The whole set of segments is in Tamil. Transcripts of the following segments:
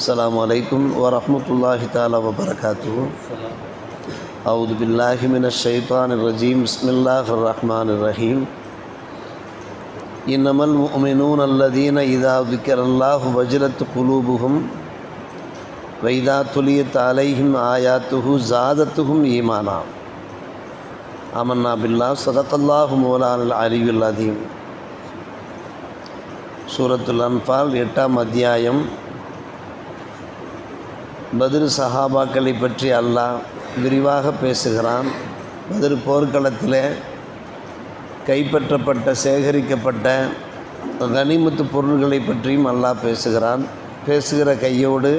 السلام عليكم ورحمة الله تعالى وبركاته أعوذ بالله من الشيطان الرجيم بسم الله الرحمن الرحيم إنما المؤمنون الذين إذا ذكر الله وجلت قلوبهم وإذا تليت عليهم آياته زادتهم إيمانا آمنا بالله صدق الله مولانا العلي العظيم சூரத்துல் அன்பால் எட்டாம் அத்தியாயம் பதிர் சஹாபாக்களை பற்றி அல்லாஹ் விரிவாக பேசுகிறான். பதிர் போர்க்களத்தில் கைப்பற்றப்பட்ட சேகரிக்கப்பட்ட கனிமுத்து பொருள்களை பற்றியும் அல்லாஹ் பேசுகிறான். பேசுகிற கையோடு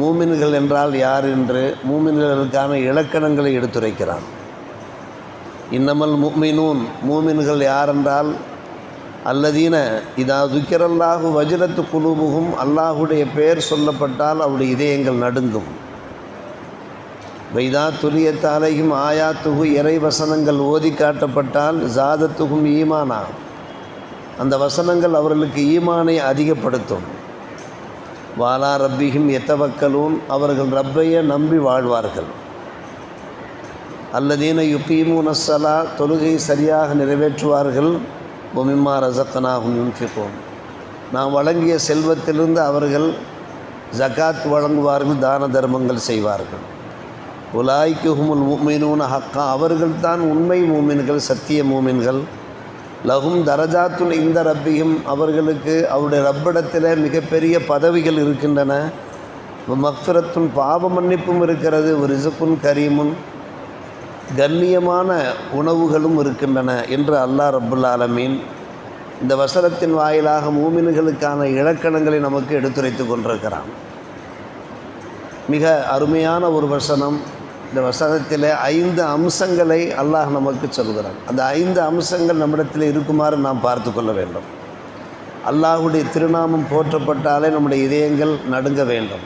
மூமின்கள் என்றால் யார் என்று மூமின்களுக்கான இலக்கணங்களை எடுத்துரைக்கிறான். இன்னமல் மூமினூன் மூமின்கள் யார் என்றால் அல்லதீன இதா துக்கிரல்லாஹு வஜ்ரத்து குலுபுகும் அல்லாஹுடைய பெயர் சொல்லப்பட்டால் அவருடைய இதயங்கள் நடுங்கும். வைதா துரியத்தாலையும் ஆயாத்துகு இறை வசனங்கள் ஓதி காட்டப்பட்டால் ஜாதத்துகும் ஈமானா அந்த வசனங்கள் அவர்களுக்கு ஈமானை அதிகப்படுத்தும். வாலா ரப்பியும் எத்தவக்கலூன் அவர்கள் ரப்பையை நம்பி வாழ்வார்கள். அல்லதீன யுக்கீமூன் தொழுகை சரியாக நிறைவேற்றுவார்கள். ஒமிம்மா ரசக்கனாகும் யுன்ஃபிகோம் நாம் வழங்கிய செல்வத்திலிருந்து அவர்கள் ஜகாத் வழங்குவார்கள் தான தர்மங்கள் செய்வார்கள். உலாய்க்குஹுமுல் மூமினூன் ஹக்கா அவர்கள்தான் உண்மை மூமின்கள் சத்திய மூமின்கள் லகும் தரஜாத்துல் இந்த ரப்பியும் அவர்களுக்கு அவருடைய ரப்பிடத்தில் மிகப்பெரிய பதவிகள் இருக்கின்றன. மக்ஃபிரத்துன் பாவ மன்னிப்பும் இருக்கிறது ஒரு ரிசுக்குன் கரீமுன். கண்ணியமான உணவுகளும் இருக்கின்றன என்று அல்லாஹ் ரப்புல் ஆலமீன் இந்த வசனத்தின் வாயிலாக மூமின்களுக்கான இலக்கணங்களை நமக்கு எடுத்துரைத்து கொண்டிருக்கிறான். மிக அருமையான ஒரு வசனம். இந்த வசனத்தில் ஐந்து அம்சங்களை அல்லாஹ் நமக்கு சொல்கிறான். அந்த ஐந்து அம்சங்கள் நம்மிடத்தில் இருக்குமாறு நாம் பார்த்து கொள்ள வேண்டும். அல்லாஹுடைய திருநாமம் போற்றப்பட்டாலே நம்முடைய இதயங்கள் நடுங்க வேண்டும்.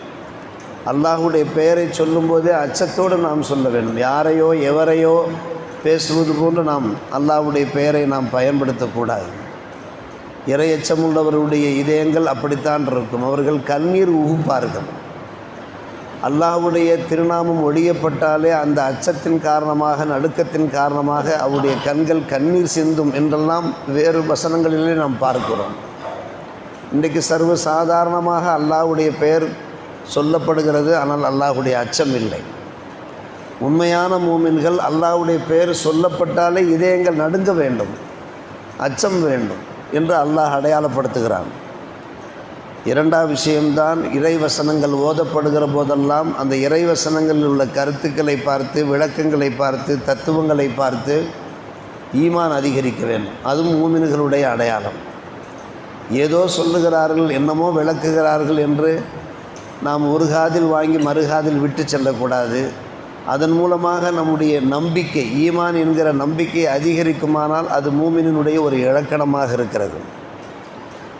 அல்லாஹுடைய பெயரை சொல்லும்போதே அச்சத்தோடு நாம் சொல்ல வேண்டும். யாரையோ எவரையோ பேசுவது போன்று நாம் அல்லாஹுடைய பெயரை நாம் பயன்படுத்தக்கூடாது. இறையச்சம் உள்ளவருடைய இதயங்கள் அப்படித்தான் இருக்கும். அவர்கள் கண்ணீர் உகுப்பார்கள் அல்லாஹுடைய திருநாமம் ஒழியப்பட்டாலே அந்த அச்சத்தின் காரணமாக நடுக்கத்தின் காரணமாக அவருடைய கண்கள் கண்ணீர் சிந்தும் என்றெல்லாம் வேறு வசனங்களிலே நாம் பார்க்கிறோம். இன்றைக்கு சர்வ சாதாரணமாக அல்லாஹுடைய பெயர் சொல்லப்படுகிறது ஆனால் அல்லாஹுடைய அச்சம் இல்லை. உண்மையான மூமின்கள் அல்லாஹுடைய பெயர் சொல்லப்பட்டாலே இதயங்கள் நடுங்க வேண்டும் அச்சம் வேண்டும் என்று அல்லாஹ் அடையாளப்படுத்துகிறான். இரண்டாம் விஷயம்தான் இறைவசனங்கள் ஓதப்படுகிற போதெல்லாம் அந்த இறைவசனங்களில் உள்ள கருத்துக்களை பார்த்து விளக்கங்களை பார்த்து தத்துவங்களை பார்த்து ஈமான் அதிகரிக்க வேண்டும். அதுவும் மூமின்களுடைய அடையாளம். ஏதோ சொல்லுகிறார்கள் என்னமோ விளக்குகிறார்கள் என்று நாம் ஒரு காதில் வாங்கி மறுகாதில் விட்டு செல்லக்கூடாது. அதன் மூலமாக நம்முடைய நம்பிக்கை ஈமான் என்கிற நம்பிக்கை அதிகரிக்குமானால் அது மூமினுடைய ஒரு இலக்கணமாக இருக்கிறது.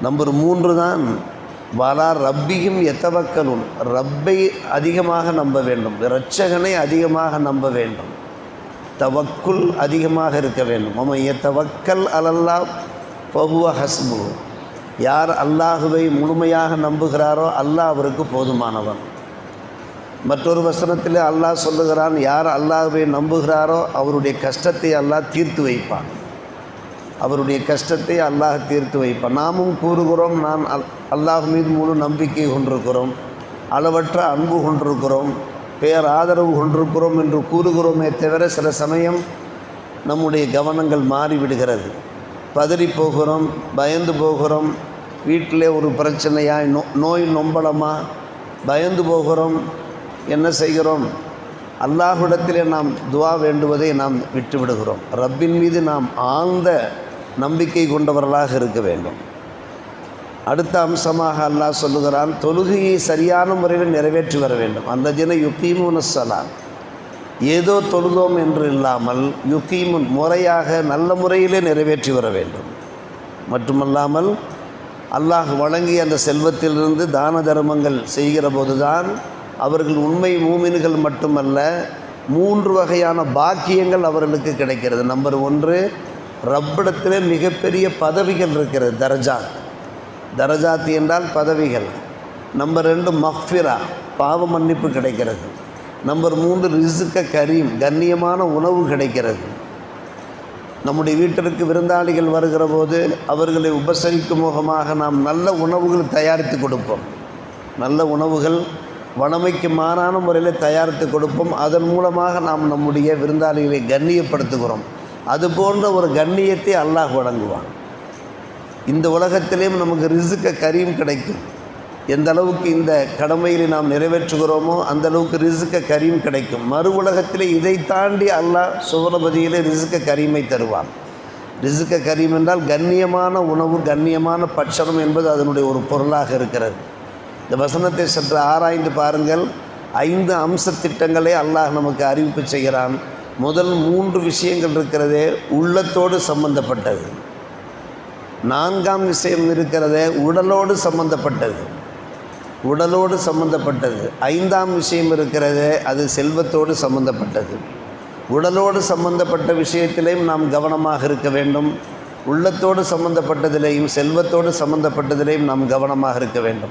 நம்பர் மூன்று தான் வாலா ரப்பியும் எத்தவக்கலும் ரப்பை அதிகமாக நம்ப வேண்டும். இரட்சகனை அதிகமாக நம்ப வேண்டும். தவக்குள் அதிகமாக இருக்க வேண்டும். மம எத்தவக்கல் அலல்லா பகுவ ஹஸ்பு யார் அல்லாஹுவை முழுமையாக நம்புகிறாரோ அல்லாஹ் அவருக்கு போதுமானவன். மற்றொரு வசனத்தில் அல்லாஹ் சொல்லுகிறான் யார் அல்லாஹுவை நம்புகிறாரோ அவருடைய கஷ்டத்தை அல்லாஹ் தீர்த்து வைப்பான். அவருடைய கஷ்டத்தை அல்லாஹ் தீர்த்து வைப்பான். நாமும் கூறுகிறோம் நான் அல் அல்லாஹ் மீது முழு நம்பிக்கை கொண்டிருக்கிறோம் அளவற்ற அன்பு கொண்டிருக்கிறோம் பேர் ஆதரவு கொண்டிருக்கிறோம் என்று கூறுகிறோமே தவிர சில சமயம் நம்முடைய கவனங்கள் மாறிவிடுகிறது. பதறி போகிறோம் பயந்து போகிறோம் வீட்டில் ஒரு பிரச்சனையாக நோ நோய் நொம்பலமாக பயந்து போகிறோம் என்ன செய்கிறோம்? அல்லாஹ்விடத்திலே நாம் துவா வேண்டுவதை நாம் விட்டுவிடுகிறோம். ரப்பின் மீது நாம் ஆழ்ந்த நம்பிக்கை கொண்டவர்களாக இருக்க வேண்டும். அடுத்த அம்சமாக அல்லாஹ் சொல்லுகிறான் தொழுகையை சரியான முறையில் நிறைவேற்றி வர வேண்டும். அந்த தின யுக்கீமுன் சலா ஏதோ தொழுதோம் என்று இல்லாமல் யுக்கீமுன் முறையாக நல்ல முறையிலே நிறைவேற்றி வர வேண்டும். மட்டுமல்லாமல் அல்லாஹ் வழங்கிய அந்த செல்வத்திலிருந்து தான தர்மங்கள் செய்கிற போதுதான் அவர்கள் உண்மை மூமின்கள் மட்டுமல்ல மூன்று வகையான பாக்கியங்கள் அவர்களுக்கு கிடைக்கிறது. நம்பர் ஒன்று ரப்பிடத்தில் மிகப்பெரிய பதவிகள் இருக்கிறது தரஜாத். தரஜாத் என்றால் பதவிகள். நம்பர் ரெண்டு மஃபிரா பாவ மன்னிப்பு கிடைக்கிறது. நம்பர் மூன்று ரிசுக்க கரீம் கண்ணியமான உணவு கிடைக்கிறது. நம்முடைய வீட்டிற்கு விருந்தாளிகள் வருகிற போது அவர்களை உபசரிக்கும் முகமாக நாம் நல்ல உணவுகள் தயாரித்து கொடுப்போம். நல்ல உணவுகள் வனமைக்கு மாறான முறையில் தயாரித்து கொடுப்போம். அதன் மூலமாக நாம் நம்முடைய விருந்தாளிகளை கண்ணியப்படுத்துகிறோம். அது போன்ற ஒரு கண்ணியத்தை அல்லாஹ் வழங்குவான். இந்த உலகத்திலேயும் நமக்கு ரிசுக்க கரியும் கிடைக்கும். எந்த அளவுக்கு இந்த கடமையில் நாம் நிறைவேற்றுகிறோமோ அந்த அளவுக்கு ரிசுக்க கரீம் கிடைக்கும். மறு உலகத்திலே இதை தாண்டி அல்லாஹ் சுவரபதியிலே ரிசுக்க கரீமை தருவான். ரிசுக்க கரீம் என்றால் கண்ணியமான உணவு கண்ணியமான பட்சணம் என்பது அதனுடைய ஒரு பொருளாக இருக்கிறது. இந்த வசனத்தை சற்று ஆராய்ந்து பாருங்கள். ஐந்து அம்ச திட்டங்களை அல்லாஹ் நமக்கு அறிவிப்பு செய்கிறான். முதல் மூன்று விஷயங்கள் இருக்கிறதே உள்ளத்தோடு சம்பந்தப்பட்டது. நான்காம் விஷயம் இருக்கிறதே உடலோடு சம்பந்தப்பட்டது. உடலோடு சம்பந்தப்பட்டது. ஐந்தாம் விஷயம் இருக்கிறது அது செல்வத்தோடு சம்பந்தப்பட்டது. உடலோடு சம்பந்தப்பட்ட விஷயத்திலையும் நாம் கவனமாக இருக்க வேண்டும். உள்ளத்தோடு சம்பந்தப்பட்டதிலேயும் செல்வத்தோடு சம்பந்தப்பட்டதிலேயும் நாம் கவனமாக இருக்க வேண்டும்.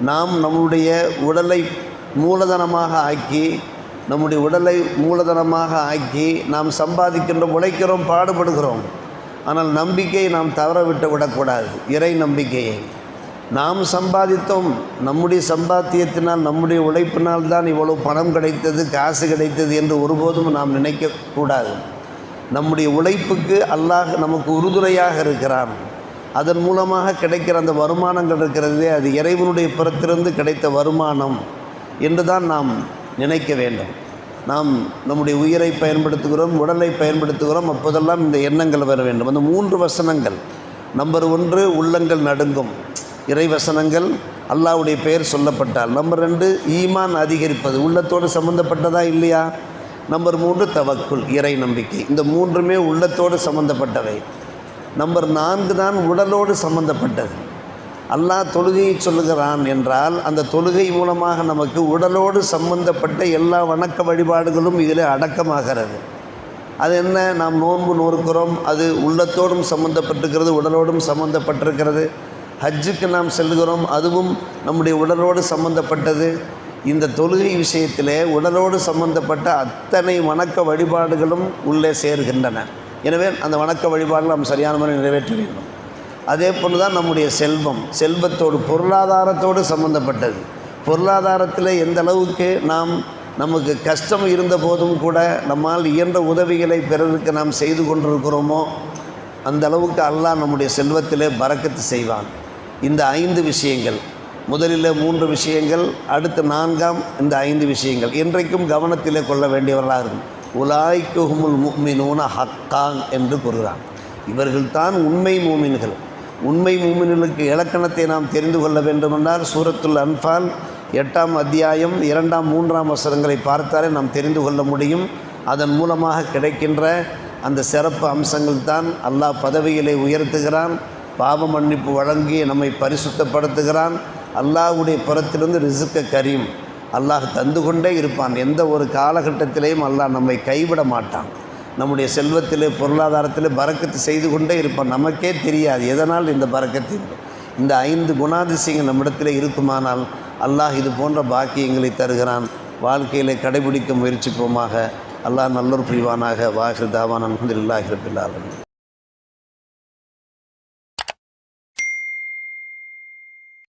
நாம் நம்முடைய உடலை மூலதனமாக ஆக்கி நம்முடைய உடலை மூலதனமாக ஆக்கி நாம் சம்பாதிக்கின்றோம் உழைக்கிறோம் பாடுபடுகிறோம். ஆனால் நம்பிக்கையை நாம் தவற விட்டு விடக்கூடாது. இறை நம்பிக்கையை. நாம் சம்பாதித்தோம். நம்முடைய சம்பாத்தியத்தினால் நம்முடைய உழைப்பினால் தான் இவ்வளவு பணம் கிடைத்தது காசு கிடைத்தது என்று ஒருபோதும் நாம் நினைக்கக்கூடாது. நம்முடைய உழைப்புக்கு அல்லாஹ் நமக்கு உறுதுணையாக இருக்கிறான். அதன் மூலமாக கிடைக்கிற அந்த வருமானங்கள் இருக்கிறதே அது இறைவனுடைய புறத்திலிருந்து கிடைத்த வருமானம் என்று தான் நாம் நினைக்க வேண்டும். நாம் நம்முடைய உயிரை பயன்படுத்துகிறோம் உடலை பயன்படுத்துகிறோம் அப்போதெல்லாம் இந்த எண்ணங்கள் வர வேண்டும். அந்த மூன்று வசனங்கள். நம்பர் ஒன்று உள்ளங்கள் நடுங்கும். இறை வசனங்கள் அல்லாஹ்வுடைய பெயர் சொல்லப்பட்டால். நம்பர் ரெண்டு ஈமான் அதிகரிப்பது. உள்ளத்தோடு சம்மந்தப்பட்டதா இல்லையா? நம்பர் மூன்று தவக்குள் இறை நம்பிக்கை. இந்த மூன்றுமே உள்ளத்தோடு சம்பந்தப்பட்டவை. நம்பர் நான்கு தான் உடலோடு சம்பந்தப்பட்டது. அல்லாஹ் தொழுகையை சொல்லுகிறான் என்றால் அந்த தொழுகை மூலமாக நமக்கு உடலோடு சம்பந்தப்பட்ட எல்லா வணக்க வழிபாடுகளும் இதில் அடக்கமாகிறது. அது என்ன? நாம் நோன்பு நோறுக்கிறோம் அது உள்ளத்தோடும் சம்பந்தப்பட்டிருக்கிறது உடலோடும் சம்பந்தப்பட்டிருக்கிறது. ஹஜ்ஜுக்கு நாம் செல்கிறோம். அதுவும் நம்முடைய உடலோடு சம்பந்தப்பட்டது. இந்த தொழுகை விஷயத்திலே உடலோடு சம்பந்தப்பட்ட அத்தனை வணக்க வழிபாடுகளும் உள்ளே சேர்கின்றன. எனவே அந்த வணக்க வழிபாடுகள் நாம் சரியான முறை நிறைவேற்ற வேண்டும். அதே போல் தான் நம்முடைய செல்வம் செல்வத்தோடு பொருளாதாரத்தோடு சம்பந்தப்பட்டது. பொருளாதாரத்தில் எந்த அளவுக்கு நாம் நமக்கு கஷ்டம் இருந்த போதும் கூட நம்மால் இயன்ற உதவிகளை பிறருக்கு நாம் செய்து கொண்டிருக்கிறோமோ அந்த அளவுக்கு அல்லாஹ் நம்முடைய செல்வத்திலே பறக்கத்து செய்வான். இந்த ஐந்து விஷயங்கள். முதலில் மூன்று விஷயங்கள் அடுத்து நான்காம் இந்த ஐந்து விஷயங்கள். இன்றைக்கும் கவனத்தில் கொள்ள வேண்டியவர்களாக இருக்கும். உலாய்க்குஹுமுல் முக்மினூன ஹக்காங் என்று கூறுகிறான். இவர்கள்தான் உண்மை மூமின்கள். உண்மை மூமின்களுக்கு இலக்கணத்தை நாம் தெரிந்து கொள்ள வேண்டுமென்றால் சூரத்துல் அன்ஃபால் எட்டாம் அத்தியாயம் இரண்டாம் மூன்றாம் வசனங்களை பார்த்தாலே நாம் தெரிந்து கொள்ள முடியும். அதன் மூலமாக கிடைக்கின்ற அந்த சிறப்பு அம்சங்கள் தான் அல்லாஹ் பதவிகளை உயர்த்துகிறான். பாவ மன்னிப்பு வழங்கி நம்மை பரிசுத்தப்படுத்துகிறான். அல்லாஹ்வுடைய புறத்திலிருந்து ரிசுக்க கரீம். அல்லாஹ் தந்து கொண்டே இருப்பான். எந்த ஒரு காலகட்டத்திலேயும் அல்லாஹ் நம்மை கைவிட மாட்டான். நம்முடைய செல்வத்திலே பொருளாதாரத்திலே பறக்கத்து செய்து கொண்டே இருப்பான். நமக்கே தெரியாது எதனால் இந்த பறக்கத்து இந்த ஐந்து குணாதிசயங்கள் நம்மிடத்தில் இருக்குமானால் அல்லாஹ் இது போன்ற பாக்கியங்களை தருகிறான். வாழ்க்கையிலே கடைபிடிக்க முயற்சிப்போமாக. அல்லாஹ் நல்லொரு புரிவானாக. வாஹிர் தாவான். அலமதுல்லாஹி ரபில்